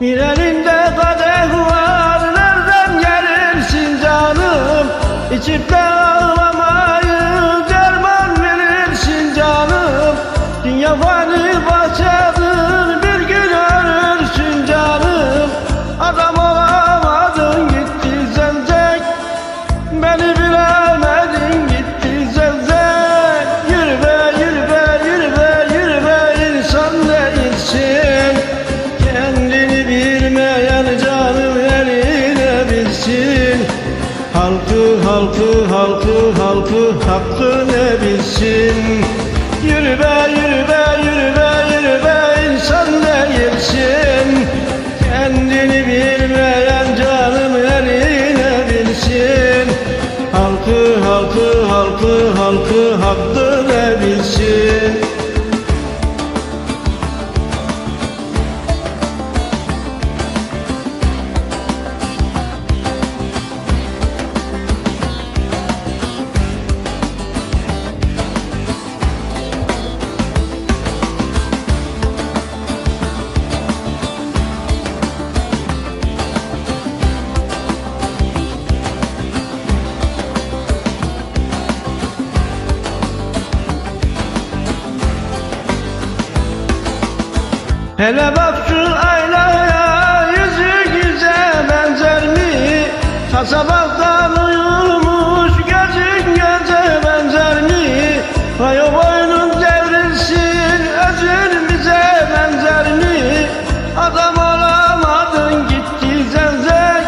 Bir elinde kadeh Halkı halkı halkı halkı hakkını bilsin? Yürü be yürü be yürü be yürü be insan değilsin Kendini bilmeyen canım eline bilsin? Halkı halkı halkı halkı hakkını Hele bak şu aynaya yüzü güzel benzer mi? Kasabaktan uyulmuş gözün göze benzer mi? Vay o boynun devrilsin özün bize benzer mi? Adam olamadın gitti zenzek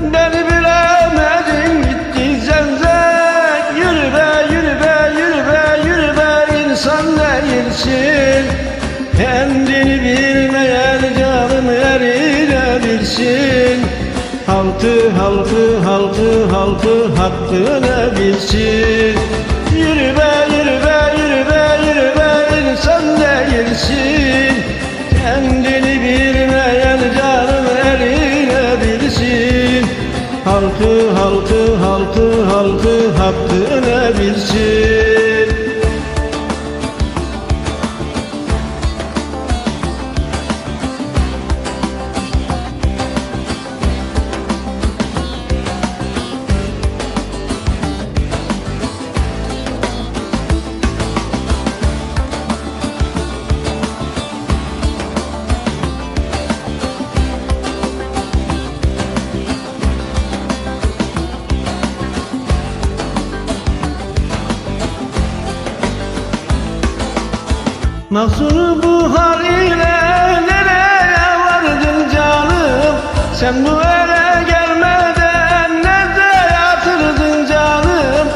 Beni bilemedin gitti zenzek Yürü be yürü be yürü be yürü be insan değilsin Halkı halkı halkı halkı hakkını bilsin. Yürü be yürü be yürü be yürü be insan değilsin Kendini bilmeyen canım erine bilsin. Halkı halkı halkı halkı hakkını Nasıl bu hal ile nereye vardın canım? Sen bu eve gelmeden nerede yatırdın canım?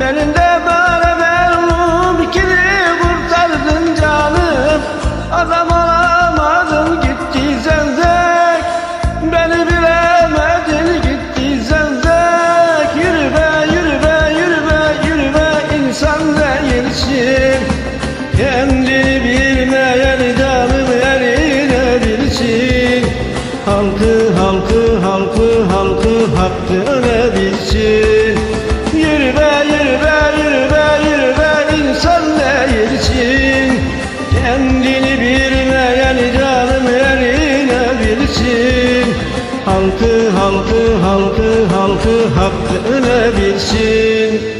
Benim de böyle merhum kimi kurtardın canım. Adam olamadın gitti zenzek Beni bilemedin gitti zenzek Yürü be yürü be yürü be yürü be. İnsan değilsin Kendini bilmeyen canım eline bilsin Halkı halkı halkı halkı hakkını bilsin Yürü be yürü be yürü be yürü be insan değilsin Kendini bilmeyen canım eline bilsin Halkı halkı halkı halkı hakkını bilsin